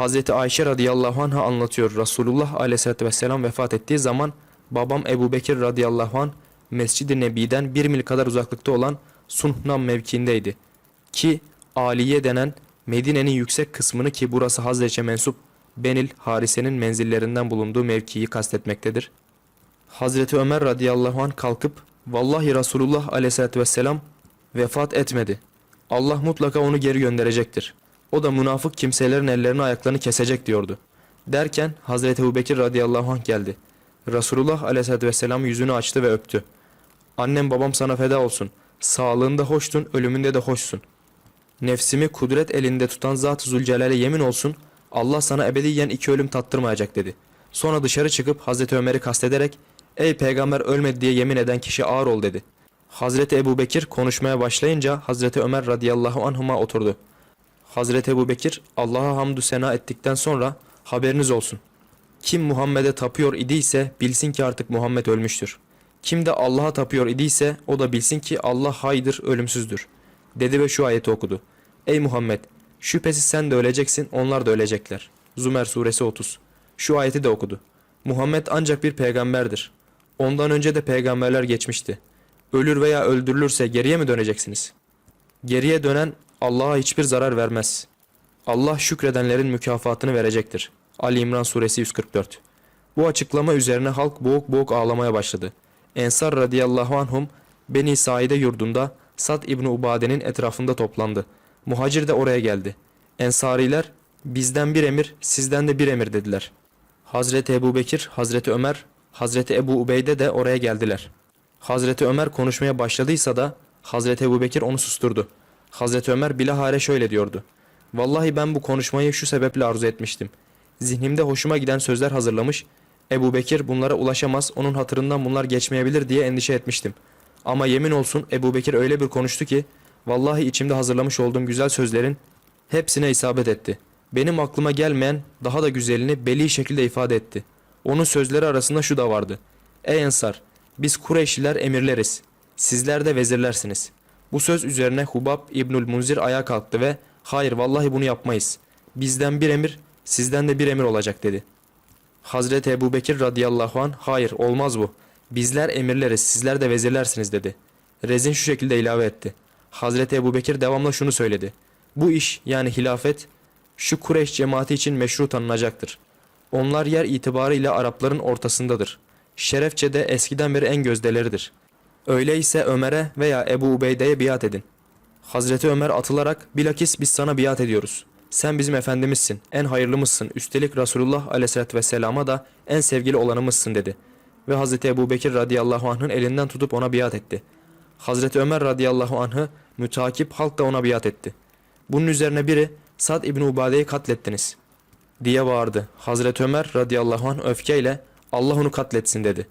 Hazreti Ayşe radıyallahu anh'a anlatıyor. Resulullah aleyhissalatü vesselam vefat ettiği zaman babam Ebu Bekir radıyallahu anh Mescid-i Nebi'den bir mil kadar uzaklıkta olan Sunhnam mevkiindeydi. Ki Aliye denen Medine'nin yüksek kısmını ki burası Hazreç'e mensup Benil Harise'nin menzillerinden bulunduğu mevkiyi kastetmektedir. Hazreti Ömer radıyallahu anh kalkıp Vallahi Resulullah aleyhissalatü vesselam vefat etmedi. Allah mutlaka onu geri gönderecektir. O da münafık kimselerin ellerini ayaklarını kesecek diyordu. Derken Hazreti Ebubekir radıyallahu anh geldi. Resulullah aleyhissalatü vesselam yüzünü açtı ve öptü. Annem babam sana feda olsun. Sağlığında hoştun, ölümünde de hoşsun. Nefsimi kudret elinde tutan Zat-ı Zülcelal'e yemin olsun, Allah sana ebediyen iki ölüm tattırmayacak dedi. Sonra dışarı çıkıp Hazreti Ömer'i kastederek, ey peygamber ölmedi diye yemin eden kişi ağır ol dedi. Hazreti Ebu Bekir konuşmaya başlayınca Hazreti Ömer radıyallahu anhuma oturdu. Hazreti Ebu Bekir Allah'a hamdü sena ettikten sonra haberiniz olsun. Kim Muhammed'e tapıyor idiyse bilsin ki artık Muhammed ölmüştür. Kim de Allah'a tapıyor idiyse o da bilsin ki Allah haydır, ölümsüzdür. Dedi ve şu ayeti okudu. Ey Muhammed! Şüphesiz sen de öleceksin, onlar da ölecekler. Zümer suresi 30. Şu ayeti de okudu. Muhammed ancak bir peygamberdir. Ondan önce de peygamberler geçmişti. Ölür veya öldürülürse geriye mi döneceksiniz? Geriye dönen Allah'a hiçbir zarar vermez. Allah şükredenlerin mükafatını verecektir. Ali İmran suresi 144. Bu açıklama üzerine halk boğuk boğuk ağlamaya başladı. Ensar radıyallahu anhum Beni Saide yurdunda Sad İbni Ubade'nin etrafında toplandı. Muhacir de oraya geldi. Ensariler bizden bir emir sizden de bir emir dediler. Hazreti Ebu Bekir, Hazreti Ömer, Hazreti Ebu Ubeyde de oraya geldiler. Hazreti Ömer konuşmaya başladıysa da Hazreti Ebu Bekir onu susturdu. Hazreti Ömer bilahare şöyle diyordu. Vallahi ben bu konuşmayı şu sebeple arzu etmiştim. Zihnimde hoşuma giden sözler hazırlamış, Ebu Bekir bunlara ulaşamaz, onun hatırından bunlar geçmeyebilir diye endişe etmiştim. Ama yemin olsun Ebu Bekir öyle bir konuştu ki, vallahi içimde hazırlamış olduğum güzel sözlerin hepsine isabet etti. Benim aklıma gelmeyen daha da güzelini beli şekilde ifade etti. Onun sözleri arasında şu da vardı. Ey Ensar, biz Kureyşliler emirleriz. Sizler de vezirlersiniz. Bu söz üzerine Hubab İbnül Munzir ayağa kalktı ve hayır vallahi bunu yapmayız. Bizden bir emir, sizden de bir emir olacak dedi. Hazreti Ebu Bekir radıyallahu an hayır olmaz bu. Bizler emirleriz sizler de vezirlersiniz dedi. Rezin şu şekilde ilave etti. Hazreti Ebu Bekir devamlı şunu söyledi. Bu iş yani hilafet şu Kureyş cemaati için meşru tanınacaktır. Onlar yer itibarıyla Arapların ortasındadır. Şerefçe de eskiden beri en gözdeleridir. Öyleyse Ömer'e veya Ebu Ubeyde'ye biat edin. Hazreti Ömer atılarak bilakis biz sana biat ediyoruz. Sen bizim efendimizsin, en hayırlımızsın. Üstelik Resulullah aleyhissalatü vesselama da en sevgili olanımızsın dedi. Ve Hazreti Ebu Bekir radıyallahu anh'ın elinden tutup ona biat etti. Hazreti Ömer radıyallahu anh'ı mütakip halk da ona biat etti. Bunun üzerine biri Sad İbni Ubade'yi katlettiniz diye bağırdı. Hazreti Ömer radıyallahu anh öfkeyle Allah onu katletsin dedi.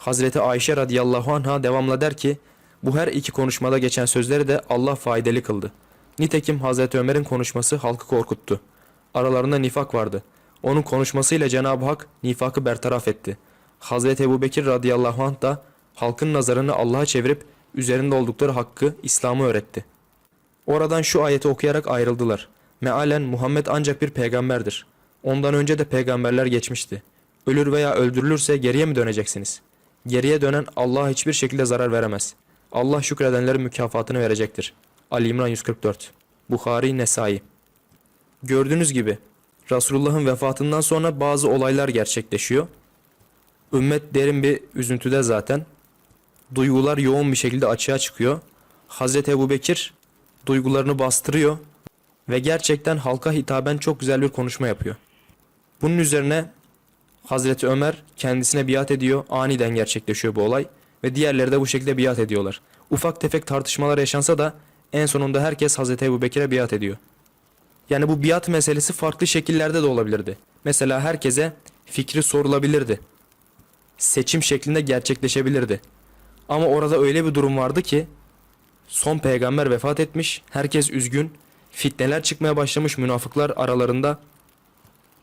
Hazreti Ayşe radıyallahu anh'a devamla der ki bu her iki konuşmada geçen sözleri de Allah faydalı kıldı. Nitekim Hazreti Ömer'in konuşması halkı korkuttu. Aralarında nifak vardı. Onun konuşmasıyla Cenab-ı Hak nifakı bertaraf etti. Hazreti Ebu Bekir radıyallahu anh da halkın nazarını Allah'a çevirip üzerinde oldukları hakkı, İslam'ı öğretti. Oradan şu ayeti okuyarak ayrıldılar. Mealen Muhammed ancak bir peygamberdir. Ondan önce de peygamberler geçmişti. Ölür veya öldürülürse geriye mi döneceksiniz? Geriye dönen Allah'a hiçbir şekilde zarar veremez. Allah şükredenlerin mükafatını verecektir. Ali İmran 144 Bukhari Nesai Gördüğünüz gibi Resulullah'ın vefatından sonra bazı olaylar gerçekleşiyor. Ümmet derin bir üzüntüde zaten. Duygular yoğun bir şekilde açığa çıkıyor. Hazreti Ebu Bekir duygularını bastırıyor ve gerçekten halka hitaben çok güzel bir konuşma yapıyor. Bunun üzerine Hazreti Ömer kendisine biat ediyor. Aniden gerçekleşiyor bu olay ve diğerleri de bu şekilde biat ediyorlar. Ufak tefek tartışmalar yaşansa da en sonunda herkes Hazreti Ebu Bekir'e biat ediyor. Yani bu biat meselesi farklı şekillerde de olabilirdi. Mesela herkese fikri sorulabilirdi. Seçim şeklinde gerçekleşebilirdi. Ama orada öyle bir durum vardı ki son peygamber vefat etmiş, herkes üzgün, fitneler çıkmaya başlamış münafıklar aralarında.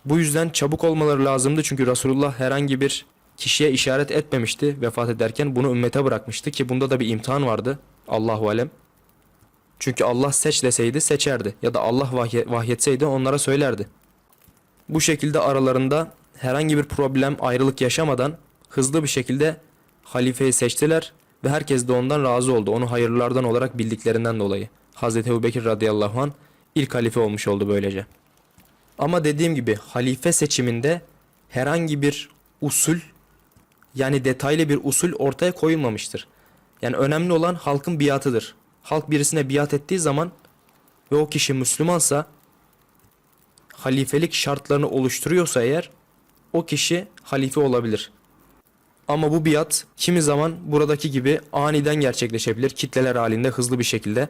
Bu yüzden çabuk olmaları lazımdı çünkü Resulullah herhangi bir kişiye işaret etmemişti vefat ederken bunu ümmete bırakmıştı ki bunda da bir imtihan vardı. Allahu alem. Çünkü Allah seç deseydi seçerdi ya da Allah vahye, vahyetseydi onlara söylerdi. Bu şekilde aralarında herhangi bir problem, ayrılık yaşamadan hızlı bir şekilde halifeyi seçtiler ve herkes de ondan razı oldu. Onu hayırlılardan olarak bildiklerinden dolayı. Hazreti Ebubekir radıyallahu an ilk halife olmuş oldu böylece. Ama dediğim gibi halife seçiminde herhangi bir usul yani detaylı bir usul ortaya koyulmamıştır. Yani önemli olan halkın biatıdır. Halk birisine biat ettiği zaman ve o kişi Müslümansa halifelik şartlarını oluşturuyorsa eğer o kişi halife olabilir. Ama bu biat kimi zaman buradaki gibi aniden gerçekleşebilir kitleler halinde hızlı bir şekilde.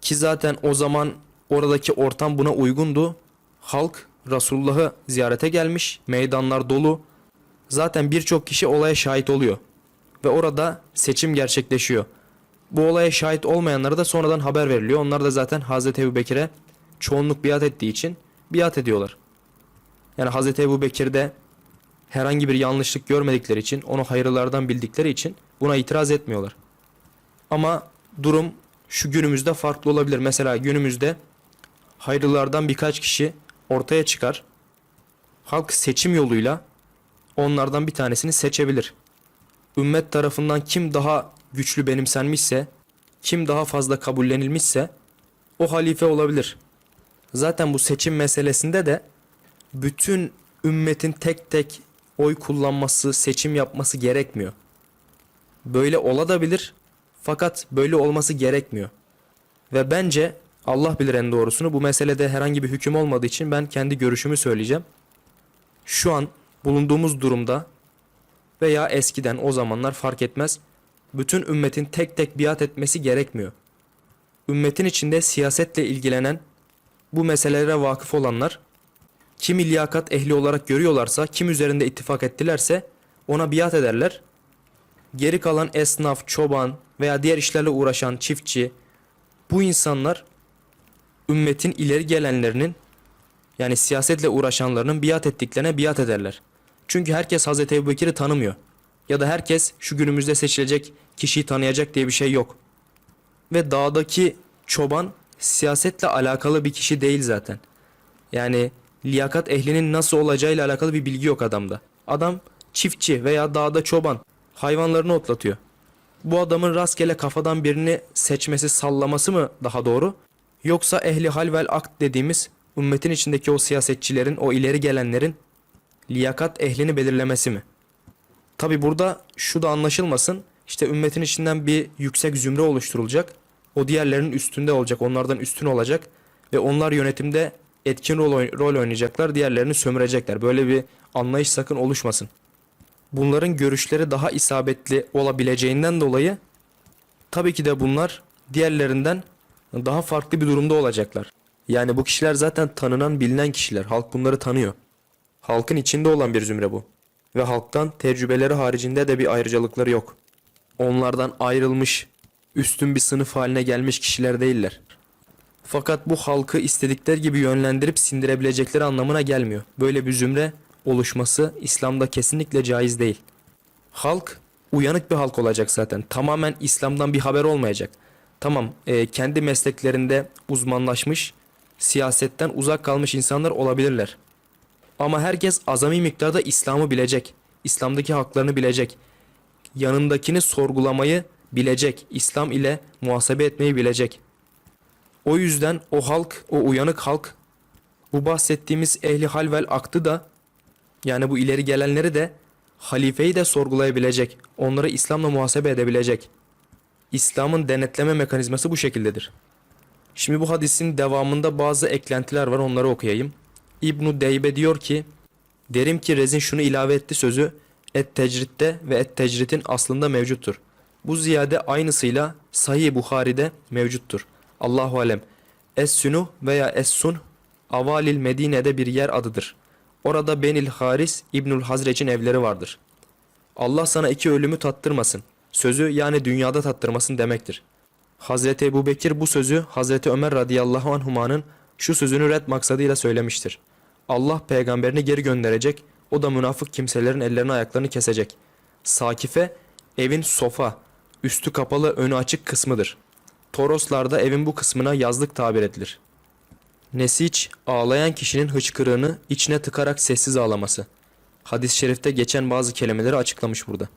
Ki zaten o zaman oradaki ortam buna uygundu. Halk Resulullah'ı ziyarete gelmiş, meydanlar dolu. Zaten birçok kişi olaya şahit oluyor. Ve orada seçim gerçekleşiyor. Bu olaya şahit olmayanlara da sonradan haber veriliyor. Onlar da zaten Hazreti Ebu Bekir'e çoğunluk biat ettiği için biat ediyorlar. Yani Hazreti Ebu Bekir'de herhangi bir yanlışlık görmedikleri için, onu hayırlardan bildikleri için buna itiraz etmiyorlar. Ama durum şu günümüzde farklı olabilir. Mesela günümüzde hayırlılardan birkaç kişi ortaya çıkar. Halk seçim yoluyla onlardan bir tanesini seçebilir. Ümmet tarafından kim daha güçlü benimsenmişse, kim daha fazla kabullenilmişse o halife olabilir. Zaten bu seçim meselesinde de bütün ümmetin tek tek oy kullanması, seçim yapması gerekmiyor. Böyle olabilir fakat böyle olması gerekmiyor. Ve bence Allah bilir en doğrusunu bu meselede herhangi bir hüküm olmadığı için ben kendi görüşümü söyleyeceğim. Şu an bulunduğumuz durumda veya eskiden o zamanlar fark etmez. Bütün ümmetin tek tek biat etmesi gerekmiyor. Ümmetin içinde siyasetle ilgilenen bu meselelere vakıf olanlar kimi liyakat ehli olarak görüyorlarsa, kim üzerinde ittifak ettilerse ona biat ederler. Geri kalan esnaf, çoban veya diğer işlerle uğraşan çiftçi bu insanlar ümmetin ileri gelenlerinin yani siyasetle uğraşanlarının biat ettiklerine biat ederler. Çünkü herkes Hazreti Ebubekir'i tanımıyor. Ya da herkes şu günümüzde seçilecek kişiyi tanıyacak diye bir şey yok. Ve dağdaki çoban siyasetle alakalı bir kişi değil zaten. Yani liyakat ehlinin nasıl olacağıyla alakalı bir bilgi yok adamda. Adam çiftçi veya dağda çoban hayvanlarını otlatıyor. Bu adamın rastgele kafadan birini seçmesi sallaması mı daha doğru? Yoksa ehli hal vel akt dediğimiz ümmetin içindeki o siyasetçilerin, o ileri gelenlerin liyakat ehlini belirlemesi mi? Tabi burada şu da anlaşılmasın. İşte ümmetin içinden bir yüksek zümre oluşturulacak. O diğerlerinin üstünde olacak, onlardan üstün olacak ve onlar yönetimde etkin rol, rol oynayacaklar, diğerlerini sömürecekler. Böyle bir anlayış sakın oluşmasın. Bunların görüşleri daha isabetli olabileceğinden dolayı tabii ki de bunlar diğerlerinden daha farklı bir durumda olacaklar. Yani bu kişiler zaten tanınan, bilinen kişiler. Halk bunları tanıyor. Halkın içinde olan bir zümre bu. Ve halktan tecrübeleri haricinde de bir ayrıcalıkları yok. Onlardan ayrılmış, üstün bir sınıf haline gelmiş kişiler değiller. Fakat bu halkı istedikleri gibi yönlendirip sindirebilecekleri anlamına gelmiyor. Böyle bir zümre oluşması İslam'da kesinlikle caiz değil. Halk uyanık bir halk olacak zaten. Tamamen İslam'dan bir haber olmayacak. Tamam e, kendi mesleklerinde uzmanlaşmış, siyasetten uzak kalmış insanlar olabilirler. Ama herkes azami miktarda İslam'ı bilecek. İslam'daki haklarını bilecek. Yanındakini sorgulamayı bilecek. İslam ile muhasebe etmeyi bilecek. O yüzden o halk, o uyanık halk bu bahsettiğimiz ehli hal vel aktı da yani bu ileri gelenleri de halifeyi de sorgulayabilecek. Onları İslam'la muhasebe edebilecek. İslam'ın denetleme mekanizması bu şekildedir. Şimdi bu hadisin devamında bazı eklentiler var onları okuyayım. İbnu Deybe diyor ki Derim ki Rezin şunu ilave etti sözü et tecritte ve et tecritin aslında mevcuttur. Bu ziyade aynısıyla Sahih Buhari'de mevcuttur. Allahu alem. Es-Sünuh veya Es-Sun Avalil Medine'de bir yer adıdır. Orada Benil Haris İbnül Hazrec'in evleri vardır. Allah sana iki ölümü tattırmasın. Sözü yani dünyada tattırmasın demektir. Hazreti Ebu Bekir bu sözü Hazreti Ömer radıyallahu anhumanın şu sözünü red maksadıyla söylemiştir. Allah peygamberini geri gönderecek, o da münafık kimselerin ellerini ayaklarını kesecek. Sakife, evin sofa, üstü kapalı önü açık kısmıdır. Toroslarda evin bu kısmına yazlık tabir edilir. Nesiç, ağlayan kişinin hıçkırığını içine tıkarak sessiz ağlaması. Hadis-i şerifte geçen bazı kelimeleri açıklamış burada.